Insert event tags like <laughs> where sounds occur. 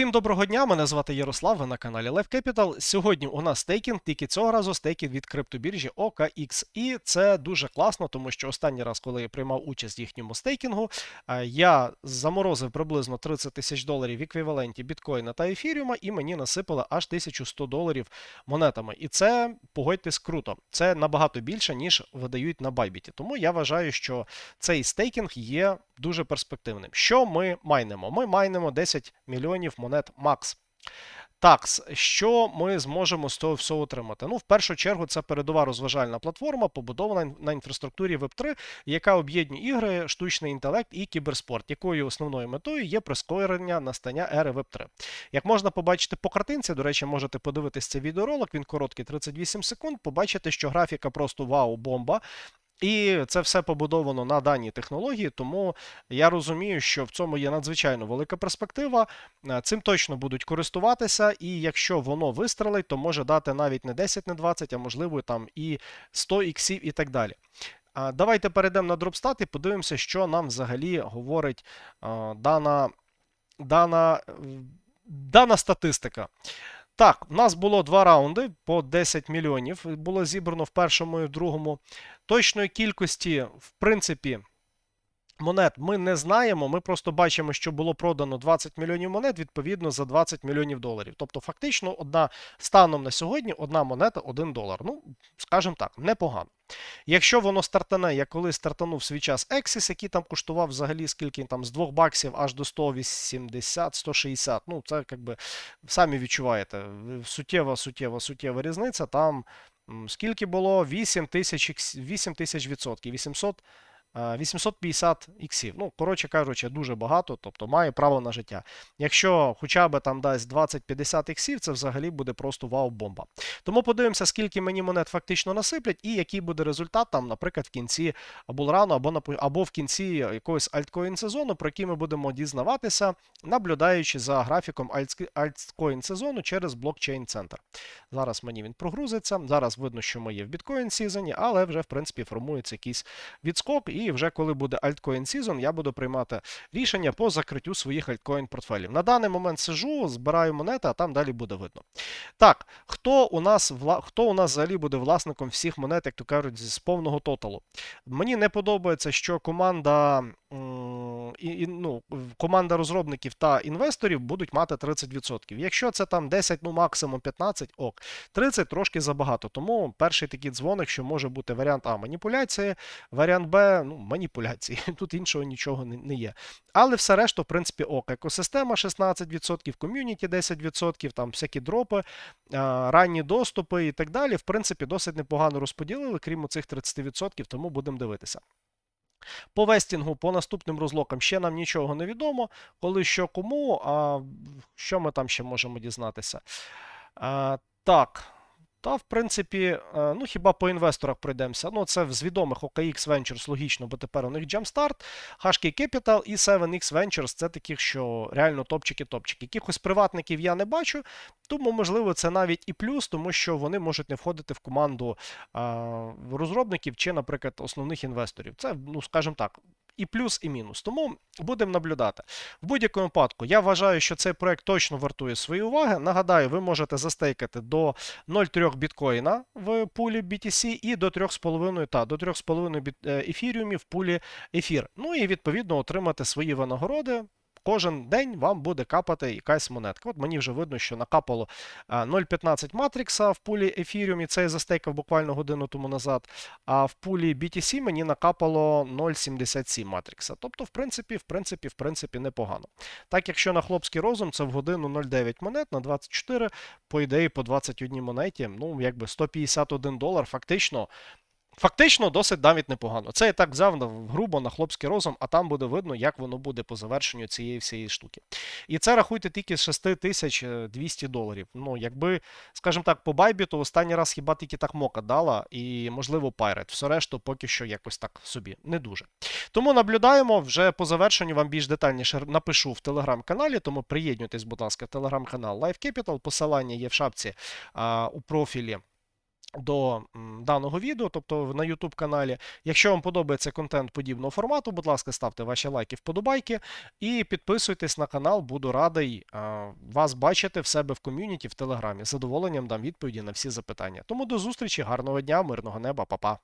Усім доброго дня, мене звати Ярослав, ви на каналі Life Capital. Сьогодні у нас стейкінг, тільки цього разу стейкінг від криптобіржі OKX. І це дуже класно, тому що останній раз, коли я приймав участь в їхньому стейкінгу, е, я заморозив приблизно 30 тисяч доларів в еквіваленті біткоїна та ефіріума, і мені насипали аж 1100 доларів монетами. І це, погодьтесь, круто. Це набагато більше, ніж видають на Байбіті. Тому я вважаю, що цей стейкінг є дуже перспективним. Що ми майнимо? Ми майнимо 10 мільйонів монет Max. Такс, що ми зможемо з того всього отримати? Ну, в першу чергу, це передова розважальна платформа, побудована на інфраструктурі Web3, яка об'єднує ігри, штучний інтелект і кіберспорт, якою основною метою є прискорення настання ери Web3. Як можна побачити по картинці, до речі, можете подивитись цей відеоролик, він короткий 38 секунд. Побачите, що графіка просто вау-бомба. І це все побудовано на даній технології, тому я розумію, що в цьому є надзвичайно велика перспектива. Е, Цим точно будуть користуватися, і якщо воно вистрелить, то може дати навіть не 10, не 20, а можливо там і 100 іксів і так далі. Давайте перейдемо на дропстат і подивимося, що нам взагалі говорить дана, дана, е, дана статистика. Так, у нас було два раунди по 10 мільйонів. Було зібрано в першому і в другому. Точної кількості, в принципі, монет ми не знаємо. Ми просто бачимо, що було продано 20 мільйонів монет, відповідно, за 20 мільйонів доларів. Тобто, фактично, одна станом на сьогодні одна монета 1 долар. Ну, скажімо так, непогано. Якщо воно стартане, я коли стартанув свій час Ексіс, який там коштував взагалі скільки там з 2 баксів аж до 180-160. Ну, це якби самі відчуваєте. Суттєва, суттєва, суттєва різниця. Там скільки було? 8 тисяч, 8 тисяч відсотків, 800 е, 850 іксів. Ну, коротше кажучи, дуже багато, тобто має право на життя. Якщо хоча б там дасть 20-50 іксів, це взагалі буде просто вау-бомба. Тому подивимося, скільки мені монет фактично насиплять, і який буде результат там, наприклад, в кінці або на або в кінці якогось альткоін сезону, про який ми будемо дізнаватися, наблюдаючи за графіком альткоін сезону через блокчейн центр. Зараз мені він прогрузиться. Зараз видно, що ми є в біткоін сезоні, але вже в принципі формується якийсь відскок. Вже коли буде альткоін сезон, я буду приймати рішення по закриттю своїх альткоін портфелів. На даний момент сижу, збираю монети, а там далі буде видно. Так, хто у нас хто у нас взагалі буде власником всіх монет, як то кажуть, з повного тоталу? Мені не подобається, що команда. І, і, ну, команда розробників та інвесторів будуть мати 30%. Якщо це там 10, ну максимум 15, ок. 30 трошки забагато. Тому перший такий дзвоник, що може бути варіант А маніпуляції, варіант Б ну, маніпуляції. <laughs> Тут іншого нічого не, є. Але все решта, в принципі, ок. Екосистема 16%, ком'юніті 10%, там всякі дропи, ранні доступи і так далі. В принципі, досить непогано розподілили, крім цих 30%, тому будемо дивитися. По вестінгу, по наступним розлокам ще нам нічого не відомо. Коли що кому, а що ми там ще можемо дізнатися? А, так. Та, в принципі, е, ну хіба по інвесторах пройдемося. Ну, це з відомих OKX Ventures логічно, бо тепер у них Jumpstart, HK Capital і 7X Ventures це таких, що реально топчики-топчики. Якихось приватників я не бачу, тому, можливо, це навіть і плюс, тому що вони можуть не входити в команду а, розробників чи, наприклад, основних інвесторів. Це, ну, скажімо так. І плюс, і мінус. Тому будемо наблюдати. В будь-якому випадку, я вважаю, що цей проект точно вартує своєї уваги. Нагадаю, ви можете застейкати до 0,3 біткоїна в пулі BTC і до 3,5 та до 3,5 е, ефіріумів в пулі ефір. Ну і відповідно отримати свої винагороди. Кожен день вам буде капати якась монетка. От мені вже видно, що накапало 0,15 матрикса в пулі ефіріум, і це я застейкав буквально годину тому назад. А в пулі BTC мені накапало 0,77 матрикса. Тобто, в принципі, в принципі, в принципі, непогано. Так, якщо на хлопський розум це в годину 0,9 монет на 24, по ідеї, по 21 монеті, ну, якби 151 долар, фактично. Фактично досить навіть непогано. Це я так взяв грубо на хлопський розум, а там буде видно, як воно буде по завершенню цієї всієї штуки. І це рахуйте тільки з 6200 доларів. Ну, якби, скажімо так, по байбіту останній раз хіба тільки так мока дала, і, можливо, Pirate. Все решту поки що якось так собі не дуже. Тому наблюдаємо вже по завершенню вам більш детальніше напишу в телеграм-каналі, тому приєднуйтесь, будь ласка, в телеграм-канал Life Capital. Посилання є в шапці а, у профілі до даного відео, тобто на YouTube каналі. Якщо вам подобається контент подібного формату, будь ласка, ставте ваші лайки, вподобайки і підписуйтесь на канал. Буду радий вас бачити в себе в ком'юніті в Телеграмі. З задоволенням дам відповіді на всі запитання. Тому до зустрічі, гарного дня, мирного неба, па-па.